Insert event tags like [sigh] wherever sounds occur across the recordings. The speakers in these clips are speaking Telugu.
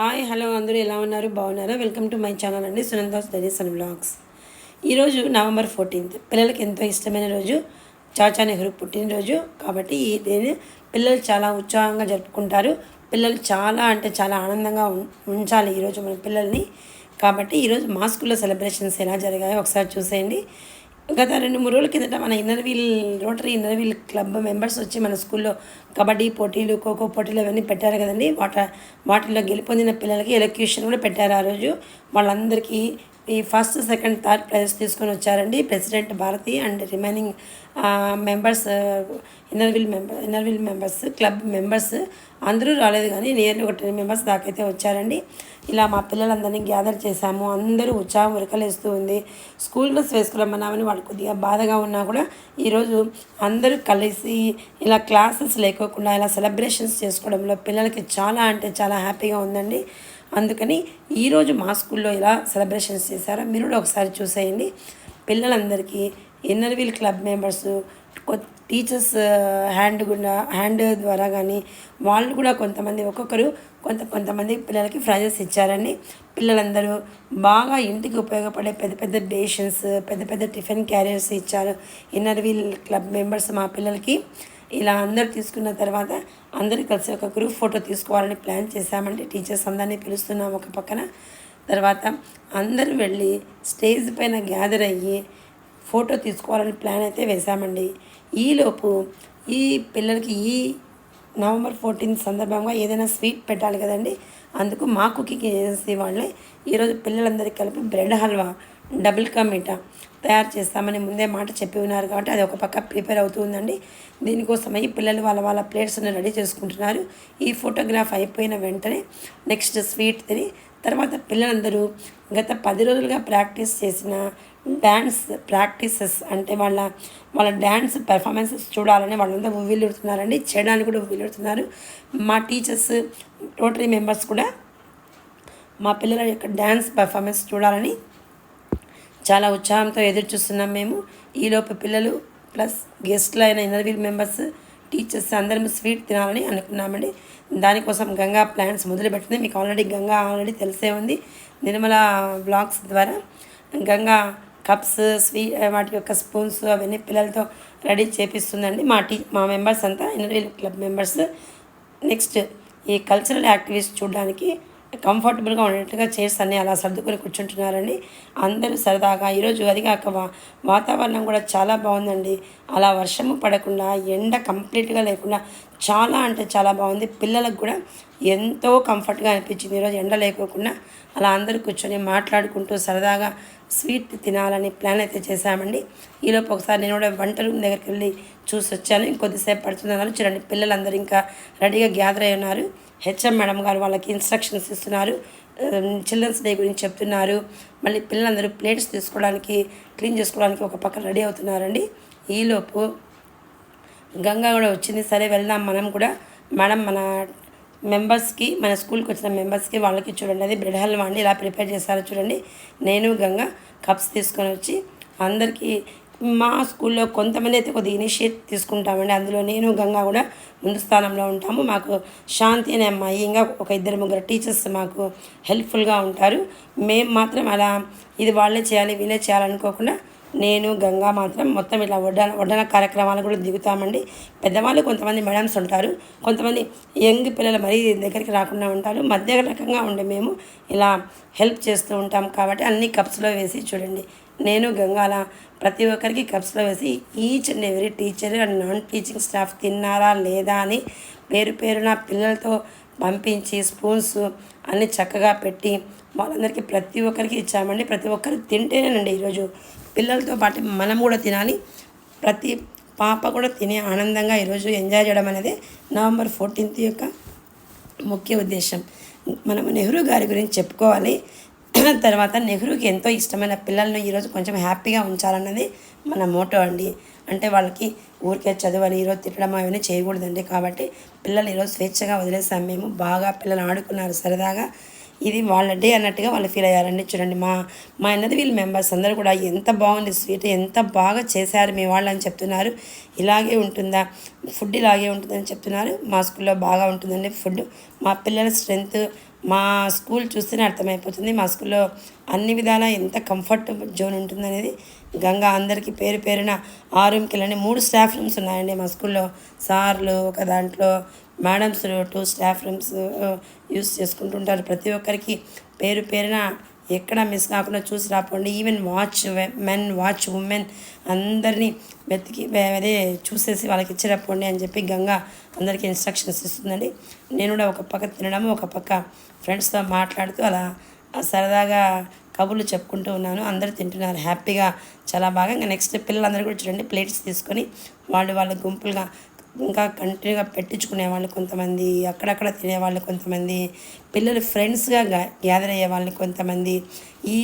హాయ్ హలో అందరూ ఎలా ఉన్నారు? బాగున్నారా? వెల్కమ్ టు మై ఛానల్ అండి సునందాస్ స్టడీస్ అండ్ బ్లాగ్స్ ఈరోజు నవంబర్ ఫోర్టీన్త్. పిల్లలకి ఎంతో ఇష్టమైన రోజు చాచా నెహ్రూ పుట్టినరోజు. కాబట్టి ఈ దేని పిల్లలు చాలా ఉత్సాహంగా జరుపుకుంటారు. పిల్లలు చాలా అంటే చాలా ఆనందంగా ఉం- ఉంచాలి ఈరోజు మన పిల్లల్ని. కాబట్టి ఈరోజు మా స్కూల్లో సెలబ్రేషన్స్ ఎలా జరిగాయో ఒకసారి చూసేయండి. గత రెండు మూడు రోజుల కిందట మన inner wheel rotary inner wheel club members వచ్చి మన స్కూల్లో కబడ్డీ పోటీలు ఖోఖో పోటీలు అవన్నీ పెట్టారు కదండి. వాట వాటిలో గెలుపొందిన పిల్లలకి ఎలక్యూషన్ కూడా పెట్టారు ఆ రోజు. వాళ్ళందరికీ ఈ ఫస్ట్ సెకండ్ థర్డ్ ప్రైజెస్ తీసుకొని వచ్చారండి. President Bharathi and remaining members inner wheel member inner wheel members club members అందరూ రాలేదు కానీ నియర్లీ ఒక టెన్ మెంబర్స్ దాకైతే వచ్చారండి. ఇలా మా పిల్లలందరినీ గ్యాదర్ చేశాము. అందరూ ఉత్సాహం ఉరకలేస్తూ ఉంది. స్కూల్ డ్రెస్ వేసుకురమ్మన్నామని వాళ్ళు కొద్దిగా బాధగా ఉన్నా కూడా ఈరోజు అందరూ కలిసి ఇలా క్లాసెస్ లేకోకుండా ఇలా సెలబ్రేషన్స్ చేసుకోవడంలో పిల్లలకి చాలా అంటే చాలా హ్యాపీగా ఉందండి. అందుకని ఈరోజు మా స్కూల్లో ఇలా సెలబ్రేషన్స్ చేశారో మీరు కూడా ఒకసారి చూసేయండి. పిల్లలందరికీ inner wheel club members teachers hand గుండా హ్యాండ్ ద్వారా కానీ వాళ్ళు కూడా కొంతమంది ఒక్కొక్కరు కొంత కొంతమంది పిల్లలకి ప్రైజెస్ ఇచ్చారండి. పిల్లలందరూ బాగా ఇంటికి ఉపయోగపడే పెద్ద పెద్ద బేషన్స్ పెద్ద పెద్ద టిఫిన్ క్యారియర్స్ ఇచ్చారు ఇన్నర్ వీల్ క్లబ్ మెంబర్స్ మా పిల్లలకి. ఇలా అందరు తీసుకున్న తర్వాత అందరు కలిసి ఒక గ్రూప్ ఫోటో తీసుకోవాలని ప్లాన్ చేశామండి. టీచర్స్ అందరినీ పిలుస్తున్నాం ఒక పక్కన. తర్వాత అందరూ వెళ్ళి స్టేజ్ పైన గ్యాదర్ అయ్యి ఫోటో తీసుకోవాలని ప్లాన్ అయితే వేశామండి. ఈలోపు ఈ పిల్లలకి ఈ నవంబర్ ఫోర్టీన్త్ సందర్భంగా ఏదైనా స్వీట్ పెట్టాలి కదండి. అందుకు మా కుకింగ్ ఏజెన్సీ వాళ్ళే ఈరోజు పిల్లలందరికీ కలిపి బ్రెడ్ హల్వా డబుల్ కా తయారు చేస్తామని ముందే మాట చెప్పి ఉన్నారు కాబట్టి అది ఒక పక్క ప్రిపేర్ అవుతుందండి. దీనికోసమై పిల్లలు వాళ్ళ వాళ్ళ ప్లేట్స్ని రెడీ చేసుకుంటున్నారు. ఈ ఫోటోగ్రాఫ్ అయిపోయిన వెంటనే నెక్స్ట్ స్వీట్ తిని తర్వాత పిల్లలందరూ గత పది రోజులుగా ప్రాక్టీస్ చేసిన డ్యాన్స్ ప్రాక్టీసెస్ అంటే వాళ్ళ వాళ్ళ డ్యాన్స్ పెర్ఫార్మెన్సెస్ చూడాలని వాళ్ళంతా ఉవ్విల్లుడుతున్నారండి. చేయడానికి కూడా ఉవ్విల్లుడుతున్నారు. మా టీచర్స్ టోటరీ మెంబర్స్ కూడా మా పిల్లల యొక్క డ్యాన్స్ పెర్ఫార్మెన్స్ చూడాలని చాలా ఉత్సాహంతో ఎదురు చూస్తున్నాం మేము ఈలోపు పిల్లలు ప్లస్ గెస్ట్లు అయిన ఇంటర్వ్యూ మెంబర్స్ టీచర్స్ అందరం స్వీట్ తినాలని అనుకున్నామండి. దానికోసం గంగా ప్లాన్స్ మొదలుపెట్టింది. మీకు ఆల్రెడీ గంగా ఆల్రెడీ తెలిసే ఉంది. నిర్మల బ్లాగ్స్ ద్వారా గంగా కప్స్ స్వీ వాటి యొక్క స్పూన్స్ అవన్నీ పిల్లలతో రెడీ చేపిస్తుందండి. మా టీ మా మెంబర్స్ అంతా inner wheel club members. Next ఈ కల్చరల్ యాక్టివిటీస్ చూడడానికి కంఫర్టబుల్గా ఉండేట్టుగా చైర్స్ అన్నీ అలా సర్దుకొని కూర్చుంటున్నారండి. అందరూ సరదాగా ఈరోజు అది కాక వాతావరణం కూడా చాలా బాగుందండి. అలా వర్షము పడకుండా ఎండ కంప్లీట్గా లేకుండా చాలా అంటే చాలా బాగుంది. పిల్లలకు కూడా ఎంతో కంఫర్ట్గా అనిపించింది. ఈరోజు ఎండ లేకోకుండా అలా అందరూ కూర్చొని మాట్లాడుకుంటూ సరదాగా స్వీట్ తినాలని ప్లాన్ అయితే చేశామండి. ఈలోపు ఒకసారి నేను కూడా వంట రూమ్ దగ్గరికి వెళ్ళి చూసి వచ్చాను. ఇంకొద్దిసేపు పడుతుంది అన్నారు చూడండి పిల్లలందరూ ఇంకా రెడీగా గ్యాదర్ అయి ఉన్నారు. హెచ్ఎం మేడం గారు వాళ్ళకి ఇన్స్ట్రక్షన్స్ ఇస్తున్నారు. చిల్డ్రన్స్ డే గురించి చెప్తున్నారు. మళ్ళీ పిల్లలందరూ ప్లేట్స్ తీసుకోవడానికి క్లీన్ చేసుకోవడానికి ఒక పక్క రెడీ అవుతున్నారండి. ఈలోపు గంగా కూడా వచ్చింది. సరే వెళ్దాం మనం కూడా. మేడం మన మెంబర్స్కి మన స్కూల్కి వచ్చిన మెంబర్స్కి వాళ్ళకి చూడండి. అది బ్రెడ్ హల్వా అండి. ఇలా ప్రిపేర్ చేశారో చూడండి. నేను గంగా కప్స్ తీసుకొని వచ్చి అందరికీ మా స్కూల్లో కొంతమంది అయితే కొద్దిగా ఇనిషియేట్ తీసుకుంటామండి. అందులో నేను గంగా కూడా ముందు స్థానంలో ఉంటాము. మాకు శాంతి అనే అమ్మాయి ఇంకా ఒక ఇద్దరు ముగ్గురు టీచర్స్ మాకు హెల్ప్ఫుల్గా ఉంటారు. మేము మాత్రం అలా ఇది వాళ్ళే చేయాలి వీళ్ళే చేయాలనుకోకుండా నేను గంగా మాత్రం మొత్తం ఇలా వడ్డన వడ్డన కార్యక్రమాలు కూడా దిగుతామండి. పెద్దవాళ్ళు కొంతమంది మేడమ్స్ ఉంటారు. కొంతమంది యంగ్ పిల్లలు మరీ దగ్గరికి రాకుండా ఉంటారు. మధ్య రకంగా ఉండే మేము ఇలా హెల్ప్ చేస్తూ ఉంటాం కాబట్టి అన్ని కప్స్లో వేసి చూడండి. నేను గంగాల ప్రతి ఒక్కరికి కప్స్లో వేసి each and every teacher and non teaching staff తిన్నారా లేదా అని పేరు పేరున పిల్లలతో పంపించి స్పూన్స్ అన్ని చక్కగా పెట్టి వాళ్ళందరికీ ప్రతి ఒక్కరికి ఇచ్చామండి. ప్రతి ఒక్కరు తింటేనేనండి ఈరోజు పిల్లలతో పాటు మనం కూడా తినాలి. ప్రతి పాప కూడా తినే ఆనందంగా ఈరోజు ఎంజాయ్ చేయడం అనేది నవంబర్ ఫోర్టీన్త్ యొక్క ముఖ్య ఉద్దేశం. మనం నెహ్రూ గారి గురించి చెప్పుకోవాలి. [clears throat] తర్వాత నెహ్రూకి ఎంతో ఇష్టమైన పిల్లలను ఈరోజు కొంచెం హ్యాపీగా ఉంచాలన్నది మన మోటో అండి. అంటే వాళ్ళకి ఊరికే చదవాలి ఈరోజు తిట్టడం అవన్నీ చేయకూడదండి. కాబట్టి పిల్లలు ఈరోజు స్వేచ్ఛగా వదిలేసాం. మేము బాగా పిల్లలు ఆడుకున్నారు సరదాగా. ఇది వాళ్ళ డే అన్నట్టుగా వాళ్ళు ఫీల్ అయ్యారండి. చూడండి మా మా అన్నది వీళ్ళ మెంబర్స్ అందరూ కూడా ఎంత బాగుంది స్వీట్ ఎంత బాగా చేశారు మీ వాళ్ళు అని చెప్తున్నారు. ఇలాగే ఉంటుందా? ఫుడ్ ఇలాగే ఉంటుందని చెప్తున్నారు. మా స్కూల్లో బాగా ఉంటుందండి ఫుడ్. మా పిల్లల స్ట్రెంత్ మా స్కూల్ చూస్తేనే అర్థమైపోతుంది. మా స్కూల్లో అన్ని విధాల ఎంత కంఫర్ట్ జోన్ ఉంటుందనేది. గంగా అందరికీ పేరు పేరున ఆ రూమ్కి వెళ్ళండి. మూడు స్టాఫ్ రూమ్స్ ఉన్నాయండి మా స్కూల్లో. సార్లు ఒక దాంట్లో madams two staff rooms use చేసుకుంటుంటారు. ప్రతి ఒక్కరికి పేరు పేరున ఎక్కడ మిస్ కాకుండా చూసి రాపోండి. Even watch men watch women అందరినీ వెతికి అదే చూసేసి వాళ్ళకి ఇచ్చి రాపోండి అని చెప్పి గంగా అందరికీ ఇన్స్ట్రక్షన్స్ ఇస్తుందండి. నేను కూడా ఒక పక్క తినడం ఒక పక్క ఫ్రెండ్స్తో మాట్లాడుతూ అలా సరదాగా కబుర్లు చెప్పుకుంటూ ఉన్నాను. అందరూ తింటున్నారు. హ్యాపీగా చాలా బాగా. ఇంకా నెక్స్ట్ పిల్లలందరూ కూడా చూడండి ప్లేట్స్ తీసుకొని వాళ్ళు వాళ్ళ గుంపులుగా ఇంకా కంటిన్యూగా పెట్టించుకునే వాళ్ళు కొంతమంది అక్కడక్కడ తినేవాళ్ళు కొంతమంది పిల్లలు ఫ్రెండ్స్గా గ్యాదర్ అయ్యే వాళ్ళు కొంతమంది. ఈ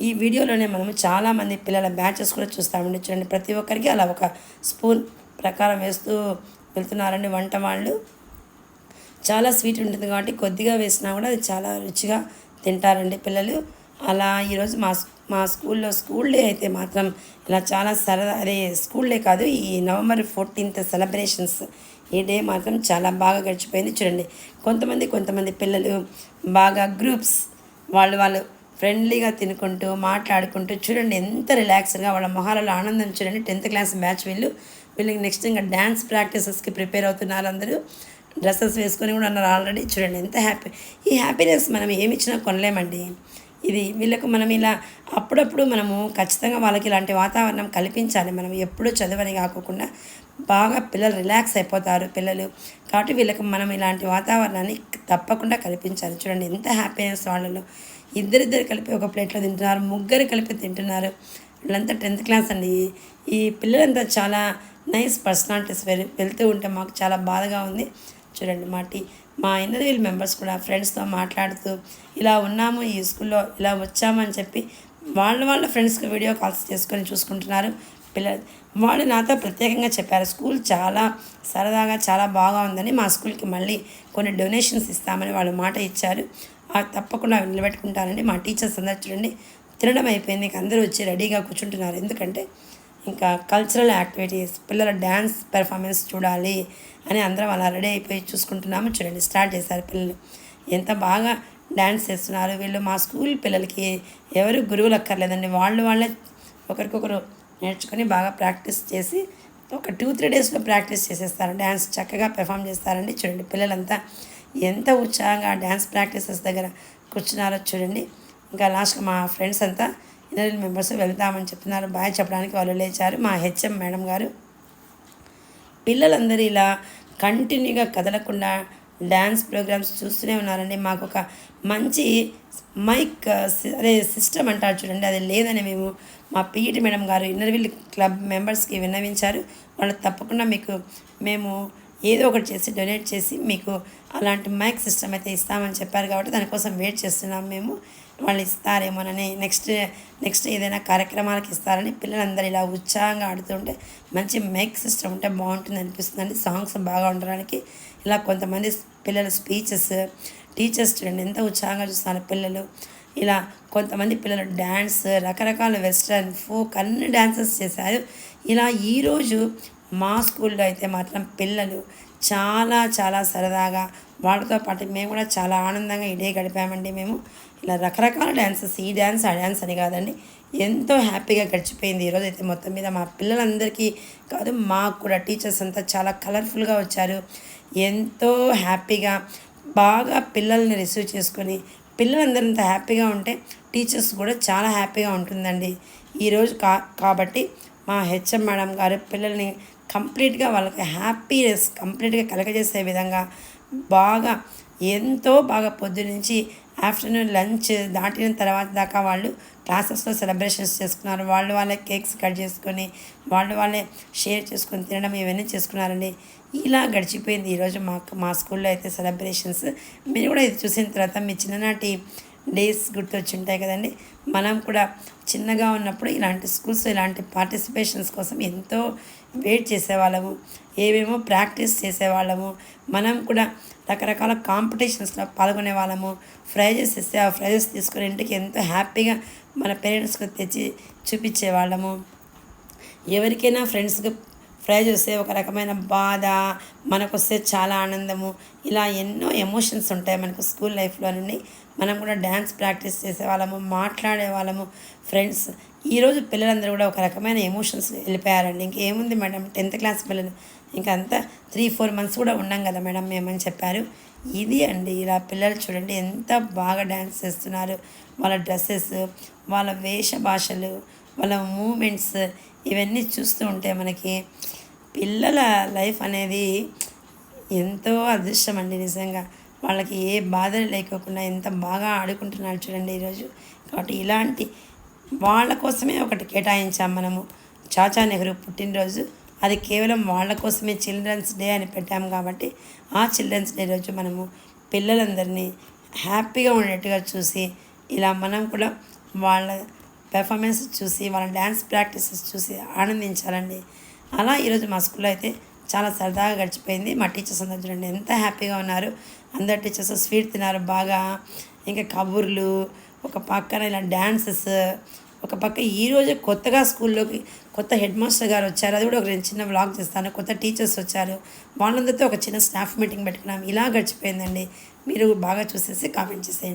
ఈ వీడియోలోనే మనము చాలామంది పిల్లల బ్యాచెస్ కూడా చూస్తామండి చూడండి ప్రతి ఒక్కరికి అలా ఒక స్పూన్ ప్రకారం వేస్తూ వెళ్తున్నారండి వంట వాళ్ళు. చాలా స్వీట్ ఉంటుంది కాబట్టి కొద్దిగా వేసినా కూడా అది చాలా రుచిగా తింటారండి పిల్లలు. అలా ఈరోజు మా మా స్కూల్లో స్కూల్ డే అయితే మాత్రం ఇలా చాలా సరదా అదే స్కూల్ డే కాదు ఈ నవంబర్ ఫోర్టీన్త్ సెలబ్రేషన్స్ ఈ డే మాత్రం చాలా బాగా గడిచిపోయింది. చూడండి కొంతమంది కొంతమంది పిల్లలు బాగా గ్రూప్స్ వాళ్ళు వాళ్ళు ఫ్రెండ్లీగా తినుకుంటూ మాట్లాడుకుంటూ చూడండి ఎంత రిలాక్స్గా వాళ్ళ మొహాలలో ఆనందం చూడండి. టెన్త్ క్లాస్ బ్యాచ్ వీళ్ళు వీళ్ళకి నెక్స్ట్ ఇంకా డ్యాన్స్ ప్రాక్టీసెస్కి ప్రిపేర్ అవుతున్నారు అందరూ. డ్రెస్సెస్ వేసుకొని కూడా ఉన్నారు ఆల్రెడీ. చూడండి ఎంత హ్యాపీ. ఈ హ్యాపీనెస్ మనం ఏమి ఇచ్చినా కొనలేమండి. ఇది వీళ్ళకు మనం ఇలా అప్పుడప్పుడు మనము ఖచ్చితంగా వాళ్ళకి ఇలాంటి వాతావరణం కల్పించాలి. మనం ఎప్పుడూ చదవని కాకుండా బాగా పిల్లలు రిలాక్స్ అయిపోతారు పిల్లలు. కాబట్టి వీళ్ళకి మనం ఇలాంటి వాతావరణాన్ని తప్పకుండా కల్పించాలి. చూడండి ఎంత హ్యాపీనెస్ వాళ్ళలో. ఇద్దరిద్దరు కలిపి ఒక ప్లేట్లో తింటున్నారు ముగ్గురు కలిపి తింటున్నారు. వీళ్ళంతా టెన్త్ క్లాస్ అండి. ఈ పిల్లలంతా చాలా నైస్ పర్సనాలిటీస్ వెళ్తూ ఉంటే మాకు చాలా బాధగా ఉంది. చూడండి మా టీ మా ఇంటర్వ్యూల్ మెంబర్స్ కూడా ఫ్రెండ్స్తో మాట్లాడుతూ ఇలా ఉన్నాము ఈ స్కూల్లో ఇలా వచ్చామని చెప్పి వాళ్ళ వాళ్ళ ఫ్రెండ్స్కి వీడియో కాల్స్ చేసుకొని చూసుకుంటున్నారు పిల్లలు. వాళ్ళు నాతో ప్రత్యేకంగా చెప్పారు స్కూల్ చాలా సరదాగా చాలా బాగా ఉందని మా స్కూల్కి మళ్ళీ కొన్ని డొనేషన్స్ ఇస్తామని వాళ్ళు మాట ఇచ్చారు. తప్పకుండా నిలబెట్టుకుంటారండి మా టీచర్స్ అందరు చూడండి తినడం అయిపోయింది అందరూ వచ్చి రెడీగా కూర్చుంటున్నారు. ఎందుకంటే ఇంకా కల్చరల్ యాక్టివిటీస్ పిల్లల డ్యాన్స్ పెర్ఫార్మెన్స్ చూడాలి అని అందరం అలా రెడీ అయిపోయి చూసుకుంటున్నాము. చూడండి స్టార్ట్ చేశారు పిల్లలు. ఎంత బాగా డ్యాన్స్ చేస్తున్నారు. వీళ్ళు మా స్కూల్ పిల్లలకి ఎవరు గురువులు అక్కర్లేదండి. వాళ్ళు వాళ్ళే ఒకరికొకరు నేర్చుకొని బాగా ప్రాక్టీస్ చేసి ఒక టూ త్రీ డేస్లో ప్రాక్టీస్ చేసేస్తారు. డ్యాన్స్ చక్కగా పెర్ఫామ్ చేస్తారండి. చూడండి పిల్లలంతా ఎంత ఉత్సాహంగా డ్యాన్స్ ప్రాక్టీసెస్ దగ్గర కూర్చున్నారో చూడండి. ఇంకా లాస్ట్గా మా ఫ్రెండ్స్ అంతా ఇన్నర్ మెంబర్స్ వెళ్తామని చెప్తున్నారు. బాయ్ చెప్పడానికి వాళ్ళు లేచారు. మా హెచ్ఎం మేడం గారు. పిల్లలందరూ ఇలా కంటిన్యూగా కదలకుండా డ్యాన్స్ ప్రోగ్రామ్స్ చూస్తూనే ఉన్నారండి. మాకు ఒక మంచి మైక్ అదే సిస్టమ్ అంటారు చూడండి. అది లేదని మేము మా పీఈటి మేడం గారు ఇన్నర్విల్ క్లబ్ మెంబర్స్కి విన్నవించారు. వాళ్ళు తప్పకుండా మీకు మేము ఏదో ఒకటి చేసి డొనేట్ చేసి మీకు అలాంటి మైక్ సిస్టమ్ అయితే ఇస్తామని చెప్పారు కాబట్టి దానికోసం వెయిట్ చేస్తున్నాం మేము. వాళ్ళు ఇస్తారేమోనని నెక్స్ట్ నెక్స్ట్ ఏదైనా కార్యక్రమాలకు ఇస్తారని పిల్లలందరూ ఇలా ఉత్సాహంగా ఆడుతుంటే మంచి మైక్ సిస్టమ్ ఉంటే బాగుంటుంది అనిపిస్తుందండి. సాంగ్స్ బాగా ఉండడానికి ఇలా కొంతమంది పిల్లల స్పీచెస్ టీచర్స్ చూడండి ఎంత ఉత్సాహంగా చూస్తున్నారు పిల్లలు. ఇలా కొంతమంది పిల్లలు డ్యాన్స్ రకరకాల వెస్ట్రన్ ఫోక్ అన్ని డ్యాన్సెస్ చేశారు. ఇలా ఈరోజు మా స్కూల్లో అయితే మాత్రం పిల్లలు చాలా చాలా సరదాగా వాళ్ళతో పాటు మేము కూడా చాలా ఆనందంగా ఇడే గడిపామండి మేము. ఇలా రకరకాల డ్యాన్సెస్ ఈ డ్యాన్స్ ఆ డ్యాన్స్ అని కాదండి. ఎంతో హ్యాపీగా గడిచిపోయింది ఈరోజు అయితే మొత్తం మీద. మా పిల్లలందరికీ కాదు మాకు కూడా టీచర్స్ అంతా చాలా కలర్ఫుల్గా వచ్చారు. ఎంతో హ్యాపీగా బాగా పిల్లల్ని రిసీవ్ చేసుకొని పిల్లలందరూ హ్యాపీగా ఉంటే టీచర్స్ కూడా చాలా హ్యాపీగా ఉంటుందండి. ఈరోజు కా కాబట్టి మా హెచ్ఎం మేడం గారు పిల్లల్ని కంప్లీట్గా వాళ్ళకి హ్యాపీనెస్ కంప్లీట్గా కలగజేసే విధంగా బాగా ఎంతో బాగా పొద్దునుంచి ఆఫ్టర్నూన్ లంచ్ దాటిన తర్వాత దాకా వాళ్ళు క్లాసెస్లో సెలబ్రేషన్స్ చేసుకున్నారు. వాళ్ళు వాళ్ళే కేక్స్ కట్ చేసుకొని వాళ్ళు వాళ్ళే షేర్ చేసుకొని తినడం ఇవన్నీ చేసుకున్నారండి. ఇలా గడిచిపోయింది ఈరోజు మా మా స్కూల్లో అయితే సెలబ్రేషన్స్. మీరు కూడా ఇది చూసిన తర్వాత మీ చిన్ననాటి డేస్ గుర్తొచ్చుంటాయి కదండి. మనం కూడా చిన్నగా ఉన్నప్పుడు ఇలాంటి స్కూల్స్ ఇలాంటి పార్టిసిపేషన్స్ కోసం ఎంతో వెయిట్ చేసేవాళ్ళము. ఏవేమో ప్రాక్టీస్ చేసేవాళ్ళము. మనం కూడా రకరకాల కాంపిటీషన్స్లో పాల్గొనే వాళ్ళము. ప్రైజెస్ ఇస్తే ఆ ప్రైజెస్ తీసుకుని ఇంటికి ఎంతో హ్యాపీగా మన పేరెంట్స్కి తెచ్చి చూపించేవాళ్ళము ఎవరికైనా ఫ్రెండ్స్కి ప్రైజ్ వస్తే ఒక రకమైన బాధ మనకు వస్తే చాలా ఆనందము. ఇలా ఎన్నో ఎమోషన్స్ ఉంటాయి మనకు స్కూల్ లైఫ్లో నుండి. మనం కూడా డ్యాన్స్ ప్రాక్టీస్ చేసే వాళ్ళము మాట్లాడే వాళ్ళము. ఫ్రెండ్స్ ఈరోజు పిల్లలందరూ కూడా ఒక రకమైన ఎమోషన్స్ వెళ్ళిపోయారండి. ఇంకేముంది మేడం? టెన్త్ క్లాస్ పిల్లలు. ఇంకా అంతా త్రీ ఫోర్ మంత్స్ కూడా ఉన్నాం కదా మేడం మేమని చెప్పారు. ఇది అండి ఇలా పిల్లలు చూడండి ఎంత బాగా డ్యాన్స్ చేస్తున్నారు. వాళ్ళ డ్రెస్సెస్ వాళ్ళ వేష భాషలు వాళ్ళ మూమెంట్స్ ఇవన్నీ చూస్తూ ఉంటే మనకి పిల్లల లైఫ్ అనేది ఎంతో అదృష్టం అండి నిజంగా. వాళ్ళకి ఏ బాధలు లేకోకుండా ఎంత బాగా ఆడుకుంటున్నారు చూడండి ఈరోజు. కాబట్టి ఇలాంటి వాళ్ళ కోసమే ఒకటి కేటాయించాం మనము. చాచా నెహ్రూ పుట్టినరోజు. అది కేవలం వాళ్ళ కోసమే చిల్డ్రన్స్ డే అని పెట్టాము కాబట్టి ఆ చిల్డ్రన్స్ డే రోజు మనము పిల్లలందరినీ హ్యాపీగా ఉండేట్టుగా చూసి ఇలా మనం కూడా వాళ్ళ పెర్ఫార్మెన్స్ చూసి వాళ్ళ డ్యాన్స్ ప్రాక్టీసెస్ చూసి ఆనందించాలండి. అలా ఈరోజు మా స్కూల్లో అయితే చాలా సరదాగా గడిచిపోయింది. మా టీచర్స్ అందరూ చూడండి ఎంత హ్యాపీగా ఉన్నారు. అందరు టీచర్స్ స్వీట్ తిన్నారు బాగా. ఇంకా కబుర్లు ఒక పక్కన ఇలా డ్యాన్సెస్ ఒక పక్క ఈరోజు కొత్తగా స్కూల్లోకి కొత్త హెడ్ మాస్టర్ గారు వచ్చారు. అది కూడా ఒక నేను చిన్న వ్లాగ్ చేస్తాను. కొత్త టీచర్స్ వచ్చారు. వాళ్ళందరితో ఒక చిన్న స్టాఫ్ మీటింగ్ పెట్టుకున్నాం. ఇలా గడిచిపోయిందండి. మీరు బాగా చూసేసి కామెంట్ చేసేయండి.